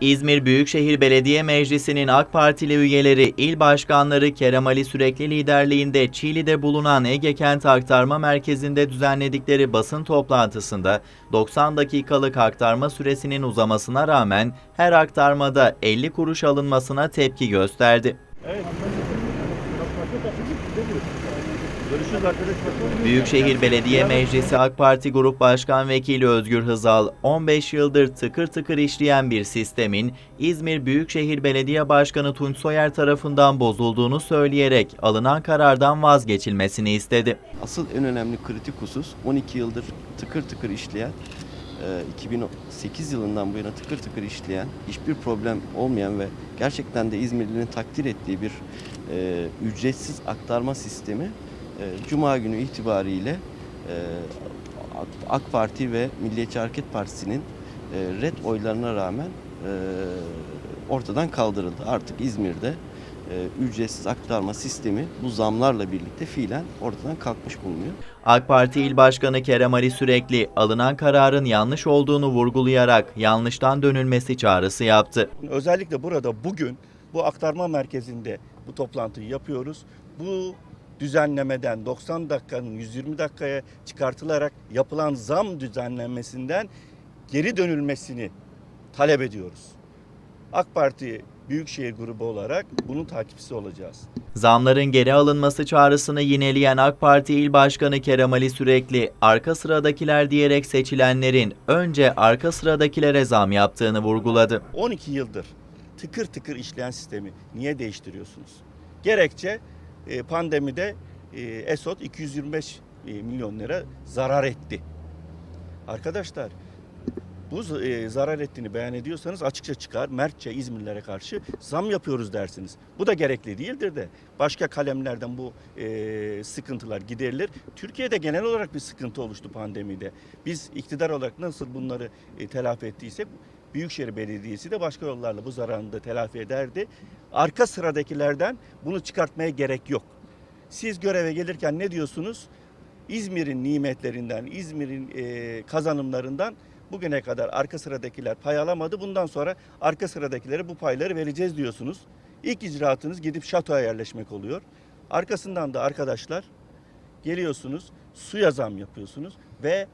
İzmir Büyükşehir Belediye Meclisi'nin AK Partili üyeleri il başkanları Kerem Ali Sürekli liderliğinde Çiğli'de bulunan Ege Kent Aktarma Merkezi'nde düzenledikleri basın toplantısında 90 dakikalık aktarma süresinin uzamasına rağmen her aktarmada 50 kuruş alınmasına tepki gösterdi. Arkadaşlar. Büyükşehir Belediye Meclisi AK Parti Grup Başkan Vekili Özgür Hızal, 15 yıldır tıkır tıkır işleyen bir sistemin İzmir Büyükşehir Belediye Başkanı Tunç Soyer tarafından bozulduğunu söyleyerek alınan karardan vazgeçilmesini istedi. Asıl en önemli kritik husus 12 yıldır tıkır tıkır işleyen, e, 2008 yılından bu yana tıkır tıkır işleyen, hiçbir problem olmayan ve gerçekten de İzmirlilerin takdir ettiği bir e, ücretsiz aktarma sistemi e, Cuma günü itibariyle e, AK- Parti ve Milliyetçi Hareket Partisi'nin e, red oylarına rağmen e, ortadan kaldırıldı. Artık İzmir'de ücretsiz aktarma sistemi bu zamlarla birlikte fiilen ortadan kalkmış bulunuyor. AK Parti İl Başkanı Kerem Ali Sürekli alınan kararın yanlış olduğunu vurgulayarak yanlıştan dönülmesi çağrısı yaptı. Özellikle burada bugün bu aktarma merkezinde bu toplantıyı yapıyoruz. Bu düzenlemeden 90 dakikanın 120 dakikaya çıkartılarak yapılan zam düzenlenmesinden geri dönülmesini talep ediyoruz. AK Parti Büyükşehir Grubu olarak bunun takipçisi olacağız. Zamların geri alınması çağrısını yineleyen AK Parti İl Başkanı Kerem Ali Sürekli, arka sıradakiler diyerek seçilenlerin önce arka sıradakilere zam yaptığını vurguladı. 12 yıldır tıkır tıkır işleyen sistemi niye değiştiriyorsunuz? Gerekçe e, pandemide e, Esot 225 e, milyon lira zarar etti. Arkadaşlar bu e, zarar ettiğini beyan ediyorsanız açıkça çıkar. Mertçe İzmirlilere karşı zam yapıyoruz dersiniz. Bu da gerekli değildir de başka kalemlerden bu sıkıntılar giderilir. Türkiye'de genel olarak bir sıkıntı oluştu pandemide. Biz iktidar olarak nasıl bunları telafi ettiysek Büyükşehir Belediyesi de başka yollarla bu zararını da telafi ederdi. Arka sıradakilerden bunu çıkartmaya gerek yok. Siz göreve gelirken ne diyorsunuz? İzmir'in nimetlerinden, İzmir'in e, kazanımlarından bugüne kadar arka sıradakiler pay alamadı. Bundan sonra arka sıradakilere bu payları vereceğiz diyorsunuz. İlk icraatınız gidip şatoya yerleşmek oluyor. Arkasından da arkadaşlar geliyorsunuz, suya zam yapıyorsunuz ve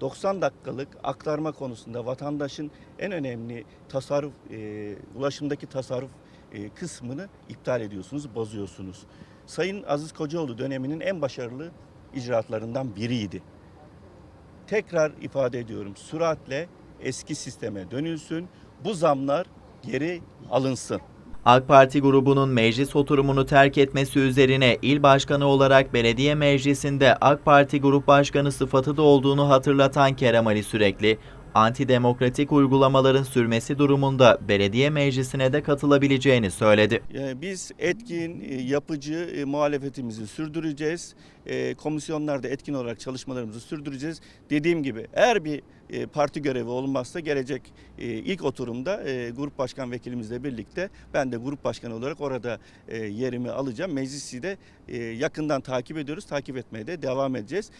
90 dakikalık aktarma konusunda vatandaşın en önemli tasarruf, e, ulaşımdaki tasarruf e, kısmını iptal ediyorsunuz, bozuyorsunuz. Sayın Aziz Kocaoğlu döneminin en başarılı icraatlarından biriydi. Tekrar ifade ediyorum, süratle eski sisteme dönülsün, bu zamlar geri alınsın. AK Parti grubunun meclis oturumunu terk etmesi üzerine il başkanı olarak belediye meclisinde AK Parti grup başkanı sıfatı da olduğunu hatırlatan Kerem Ali Sürekli, antidemokratik uygulamaların sürmesi durumunda belediye meclisine de katılabileceğini söyledi. Biz etkin, e, yapıcı e, muhalefetimizi sürdüreceğiz. E, Komisyonlarda etkin olarak çalışmalarımızı sürdüreceğiz. Dediğim gibi eğer bir parti görevi olmazsa gelecek ilk oturumda grup başkan vekilimizle birlikte ben de grup başkanı olarak orada yerimi alacağım. Meclisi de yakından takip ediyoruz. Takip etmeye de devam edeceğiz.